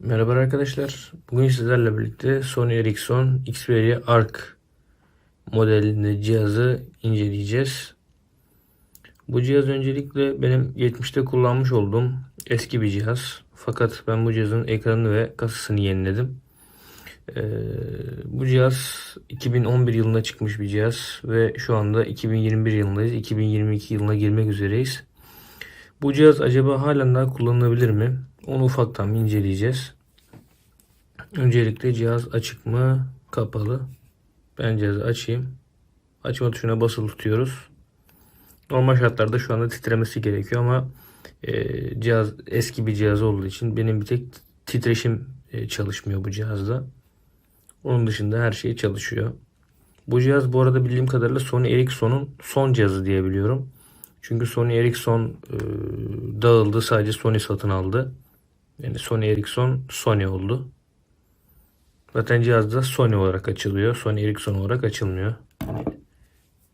Merhaba arkadaşlar. Bugün sizlerle birlikte Sony Ericsson Xperia Arc modelinde cihazı inceleyeceğiz. Bu cihaz öncelikle benim 70'te kullanmış olduğum eski bir cihaz. Fakat ben bu cihazın ekranını ve kasasını yeniledim. Ee, bu cihaz 2011 yılında çıkmış bir cihaz ve şu anda 2021 yılındayız. 2022 yılına girmek üzereyiz. Bu cihaz acaba halen daha kullanılabilir mi? Onu ufaktan inceleyeceğiz. Öncelikle cihaz açık mı? Kapalı. Ben cihazı açayım. Açma tuşuna basılı tutuyoruz. Normal şartlarda şu anda titremesi gerekiyor ama e, cihaz eski bir cihaz olduğu için benim bir tek titreşim e, çalışmıyor bu cihazda. Onun dışında her şey çalışıyor. Bu cihaz bu arada bildiğim kadarıyla Sony Ericsson'un son cihazı diye biliyorum. Çünkü Sony Ericsson e, dağıldı. Sadece Sony satın aldı. Yani Sony Ericsson Sony oldu. Zaten cihazda Sony olarak açılıyor. Sony Ericsson olarak açılmıyor. Yani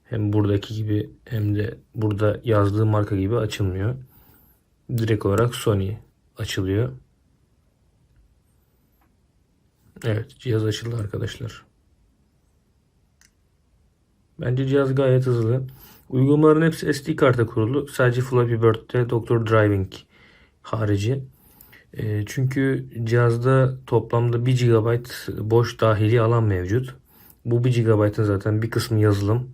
hem buradaki gibi hem de burada yazdığı marka gibi açılmıyor. Direkt olarak Sony açılıyor. Evet cihaz açıldı arkadaşlar. Bence cihaz gayet hızlı. Uygulamaların hepsi SD karta kurulu. Sadece Flappy Bird'de Doctor Driving harici. E, çünkü cihazda toplamda 1 GB boş dahili alan mevcut. Bu 1 GB'ın zaten bir kısmı yazılım.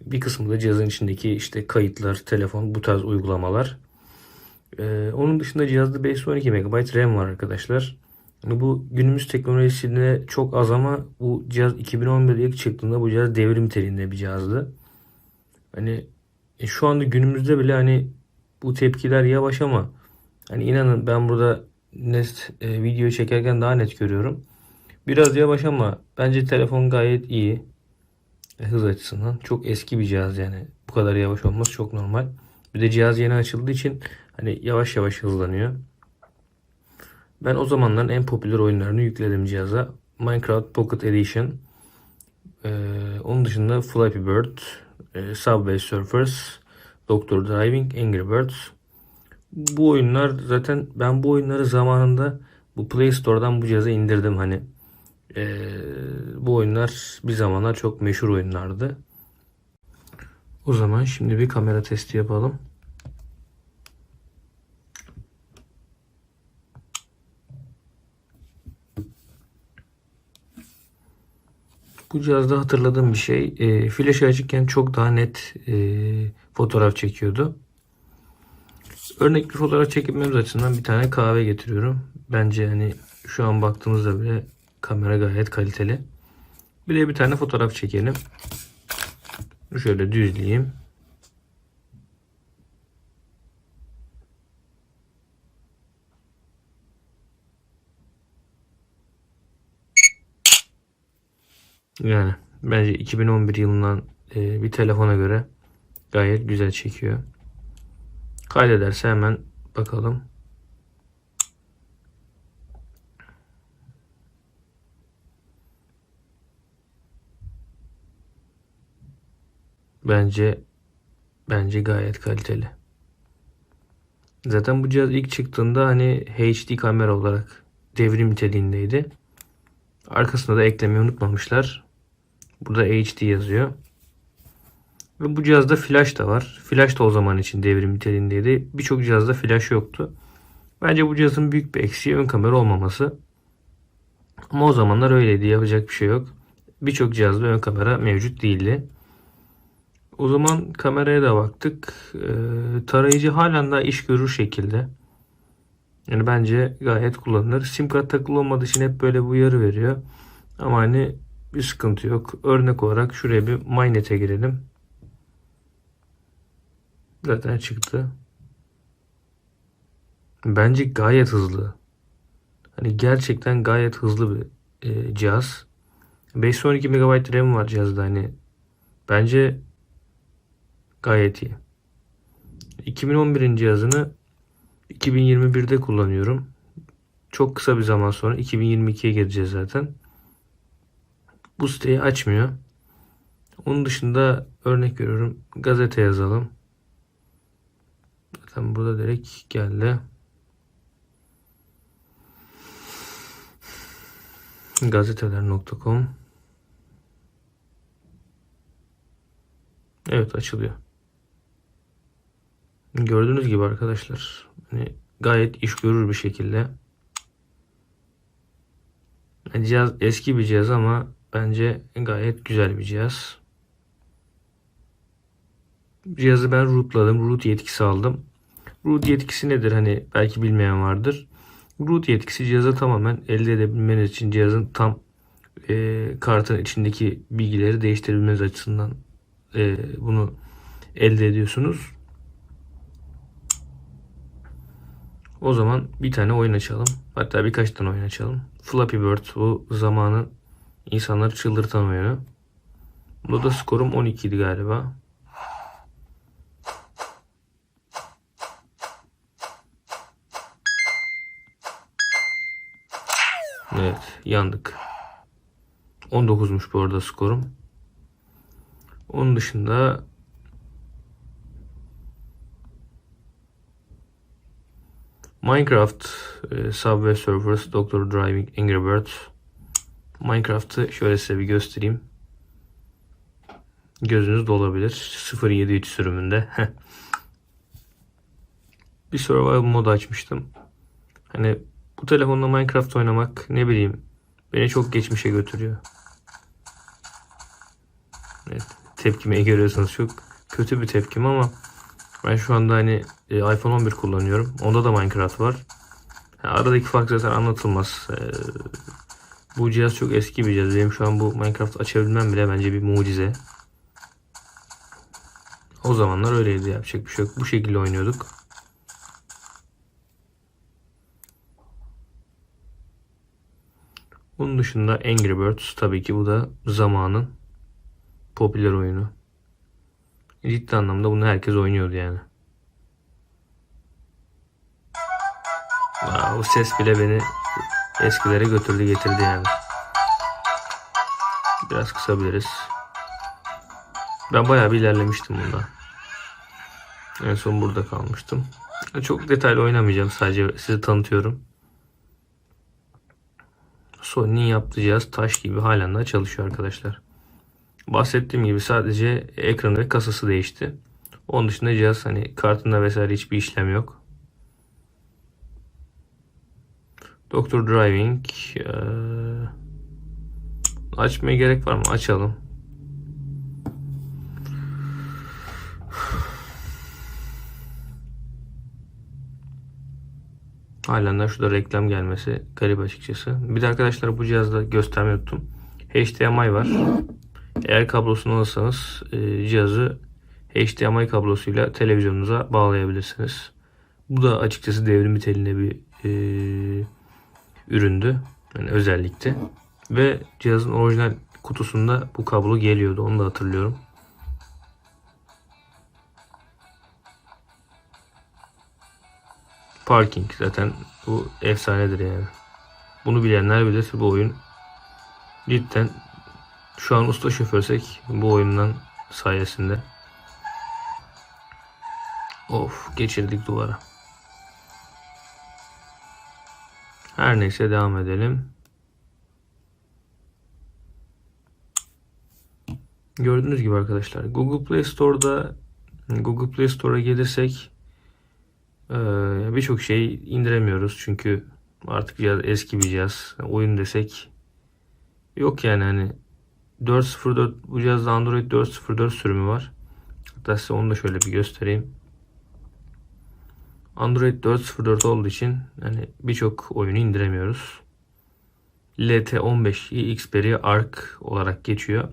Bir kısmı da cihazın içindeki işte kayıtlar, telefon bu tarz uygulamalar. E, onun dışında cihazda 512 MB RAM var arkadaşlar. Bu günümüz teknolojisinde çok az ama bu cihaz 2011'de ilk çıktığında bu cihaz devrim niteliğinde bir cihazdı. Hani e, şu anda günümüzde bile hani bu tepkiler yavaş ama hani inanın ben burada net e, video çekerken daha net görüyorum. Biraz yavaş ama bence telefon gayet iyi. E, hız açısından. Çok eski bir cihaz yani. Bu kadar yavaş olması çok normal. Bir de cihaz yeni açıldığı için hani yavaş yavaş hızlanıyor. Ben o zamanların en popüler oyunlarını yükledim cihaza. Minecraft Pocket Edition. Ee, onun dışında Flappy Bird, e, Subway Surfers, Doctor Driving, Angry Birds. Bu oyunlar zaten ben bu oyunları zamanında bu Play Store'dan bu cihaza indirdim hani. Ee, bu oyunlar bir zamanlar çok meşhur oyunlardı. O zaman şimdi bir kamera testi yapalım. Bu cihazda hatırladığım bir şey. E, flaşı açıkken çok daha net e, fotoğraf çekiyordu. Örnek bir fotoğraf çekmemiz açısından bir tane kahve getiriyorum. Bence hani şu an baktığımızda bile kamera gayet kaliteli. Bir de bir tane fotoğraf çekelim. Şöyle düzleyeyim. Yani bence 2011 yılından e, bir telefona göre gayet güzel çekiyor. Kaydederse hemen bakalım. Bence bence gayet kaliteli. Zaten bu cihaz ilk çıktığında hani HD kamera olarak devrim niteliğindeydi. Arkasında da eklemeyi unutmamışlar. Burada HD yazıyor. Ve bu cihazda flash da var. Flash da o zaman için devrim niteliğindeydi. Birçok cihazda flash yoktu. Bence bu cihazın büyük bir eksiği ön kamera olmaması. Ama o zamanlar öyleydi. Yapacak bir şey yok. Birçok cihazda ön kamera mevcut değildi. O zaman kameraya da baktık. Ee, tarayıcı halen daha iş görür şekilde. Yani bence gayet kullanılır. Sim kart takılı olmadığı için hep böyle bu uyarı veriyor. Ama hani bir sıkıntı yok. Örnek olarak şuraya bir MyNet'e girelim. Zaten çıktı. Bence gayet hızlı. Hani gerçekten gayet hızlı bir e, cihaz. 512 MB RAM var cihazda hani. Bence gayet iyi. 2011'in cihazını 2021'de kullanıyorum. Çok kısa bir zaman sonra 2022'ye gireceğiz zaten. Bu siteyi açmıyor. Onun dışında örnek veriyorum. Gazete yazalım. Zaten burada direkt geldi. Gazeteler.com Evet açılıyor. Gördüğünüz gibi arkadaşlar hani gayet iş görür bir şekilde. Yani Cihaz eski bir cihaz ama bence gayet güzel bir cihaz. Cihazı ben rootladım. Root yetkisi aldım. Root yetkisi nedir? Hani belki bilmeyen vardır. Root yetkisi cihazı tamamen elde edebilmeniz için cihazın tam e, kartın içindeki bilgileri değiştirebilmeniz açısından e, bunu elde ediyorsunuz. O zaman bir tane oyun açalım. Hatta birkaç tane oyun açalım. Flappy Bird bu zamanın insanları çıldırtan oyunu. Burada da skorum 12 idi galiba. Evet yandık. 19'muş bu arada skorum. Onun dışında Minecraft, e, Subway Surfers, Doctor Driving, Angry Birds. Minecraft'ı şöyle size bir göstereyim. Gözünüz dolabilir. 0.7.3 sürümünde. bir survival modu açmıştım. Hani bu telefonla Minecraft oynamak ne bileyim beni çok geçmişe götürüyor. Evet, tepkimi görüyorsunuz çok kötü bir tepkim ama ben şu anda hani e, iPhone 11 kullanıyorum. Onda da Minecraft var. Yani aradaki fark zaten anlatılmaz. E, bu cihaz çok eski bir cihaz. Benim şu an bu Minecraft açabilmem bile bence bir mucize. O zamanlar öyleydi yapacak bir şey yok. Bu şekilde oynuyorduk. Bunun dışında Angry Birds tabii ki bu da zamanın popüler oyunu. Ciddi anlamda bunu herkes oynuyordu yani. Aa, o ses bile beni eskilere götürdü getirdi yani. Biraz kısabiliriz. Ben bayağı bir ilerlemiştim bunda. En son burada kalmıştım. Çok detaylı oynamayacağım. Sadece sizi tanıtıyorum. Sony'nin yaptığı cihaz taş gibi halen daha çalışıyor arkadaşlar. Bahsettiğim gibi sadece ekranı ve kasası değişti. Onun dışında cihaz hani kartında vesaire hiçbir işlem yok. Doktor Driving ee, açmaya gerek var mı? Açalım. Halen de şurada reklam gelmesi garip açıkçası. Bir de arkadaşlar bu cihazda göstermeyi unuttum. HDMI var. Eğer kablosunu alırsanız e, cihazı HDMI kablosuyla televizyonunuza bağlayabilirsiniz. Bu da açıkçası devrim niteliğinde bir e, üründü. Yani özellikti. Ve cihazın orijinal kutusunda bu kablo geliyordu. Onu da hatırlıyorum. Parking zaten bu efsanedir yani. Bunu bilenler bilir bu oyun cidden şu an usta şoförsek bu oyundan sayesinde. Of geçirdik duvara. Her neyse devam edelim. Gördüğünüz gibi arkadaşlar Google Play Store'da Google Play Store'a gelirsek birçok şey indiremiyoruz çünkü artık cihaz eski bir cihaz. Oyun desek yok yani hani 4.04 bu cihazda Android 4.04 sürümü var. Hatta size onu da şöyle bir göstereyim. Android 4.04 olduğu için yani birçok oyunu indiremiyoruz. LT15 Xperia Arc olarak geçiyor.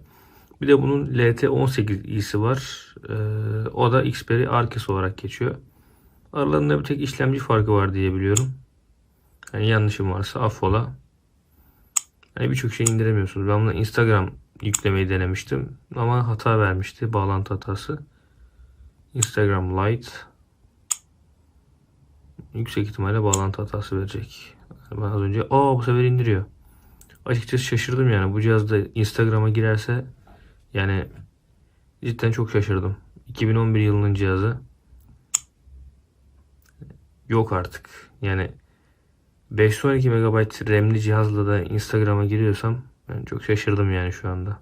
Bir de bunun LT18i'si var. Ee, o da Xperia Arces olarak geçiyor. Aralarında bir tek işlemci farkı var diye biliyorum. Yani yanlışım varsa affola. Yani birçok şey indiremiyorsunuz. Ben bunu Instagram yüklemeyi denemiştim ama hata vermişti. Bağlantı hatası. Instagram Lite yüksek ihtimalle bağlantı hatası verecek. Ben az önce aa bu sefer indiriyor. Açıkçası şaşırdım yani. Bu cihazda Instagram'a girerse yani cidden çok şaşırdım. 2011 yılının cihazı yok artık. Yani 512 MB RAM'li cihazla da Instagram'a giriyorsam ben çok şaşırdım yani şu anda.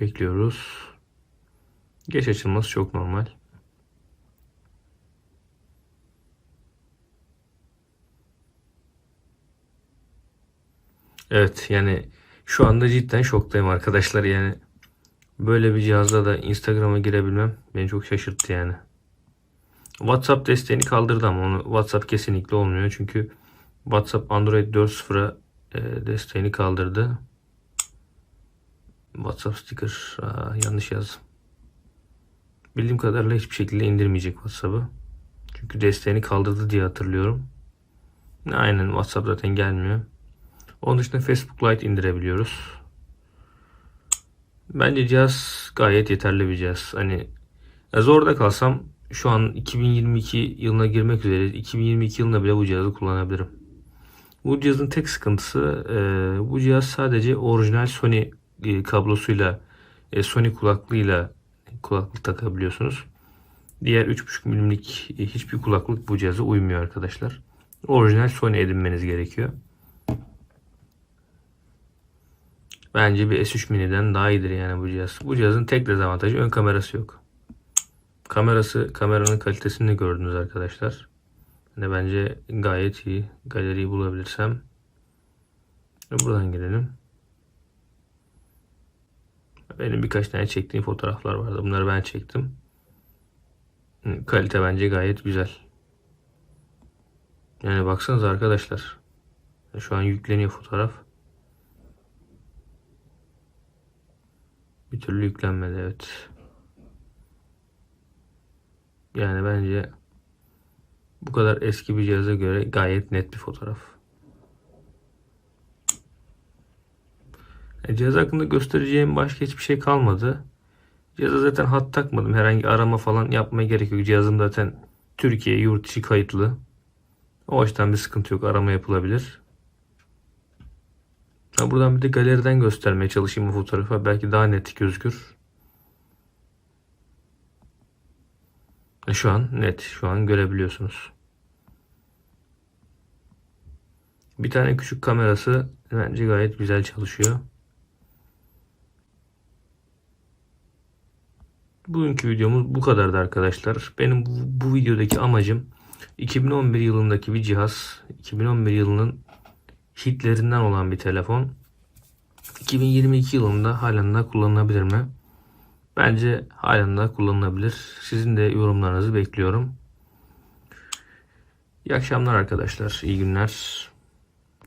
Bekliyoruz. Geç açılması çok normal. Evet yani şu anda cidden şoktayım arkadaşlar yani. Böyle bir cihazda da Instagram'a girebilmem beni çok şaşırttı yani. WhatsApp desteğini kaldırdı ama onu WhatsApp kesinlikle olmuyor. Çünkü WhatsApp Android 4.0'a e, desteğini kaldırdı. WhatsApp sticker Aa, yanlış yazdım. Bildiğim kadarıyla hiçbir şekilde indirmeyecek WhatsApp'ı. Çünkü desteğini kaldırdı diye hatırlıyorum. Aynen WhatsApp zaten gelmiyor. Onun dışında Facebook Lite indirebiliyoruz. Bence cihaz gayet yeterli bir cihaz. Hani zorda kalsam şu an 2022 yılına girmek üzere 2022 yılında bile bu cihazı kullanabilirim. Bu cihazın tek sıkıntısı e, bu cihaz sadece orijinal Sony e, kablosuyla e, Sony kulaklığıyla kulaklık takabiliyorsunuz. Diğer 3.5 milimlik e, hiçbir kulaklık bu cihaza uymuyor arkadaşlar. Orijinal Sony edinmeniz gerekiyor. Bence bir S3 Mini'den daha iyidir yani bu cihaz. Bu cihazın tek dezavantajı ön kamerası yok. Kamerası, kameranın kalitesini gördünüz arkadaşlar. Yani bence gayet iyi. Galeriyi bulabilirsem. Buradan girelim. Benim birkaç tane çektiğim fotoğraflar vardı. Bunları ben çektim. Kalite bence gayet güzel. Yani baksanız arkadaşlar. Şu an yükleniyor fotoğraf. Bir türlü yüklenmedi evet. Yani bence bu kadar eski bir cihaza göre gayet net bir fotoğraf. E, cihaz hakkında göstereceğim başka hiçbir şey kalmadı. Cihaza zaten hat takmadım. Herhangi arama falan yapmaya gerek yok. Cihazım zaten Türkiye yurt içi kayıtlı. O açıdan bir sıkıntı yok. Arama yapılabilir. Ha, buradan bir de galeriden göstermeye çalışayım bu fotoğrafı. Belki daha net gözükür. Şu an net. Şu an görebiliyorsunuz. Bir tane küçük kamerası bence gayet güzel çalışıyor. Bugünkü videomuz bu kadardı arkadaşlar. Benim bu, bu videodaki amacım 2011 yılındaki bir cihaz. 2011 yılının hitlerinden olan bir telefon. 2022 yılında halen daha kullanılabilir mi? Bence halen daha kullanılabilir. Sizin de yorumlarınızı bekliyorum. İyi akşamlar arkadaşlar. İyi günler.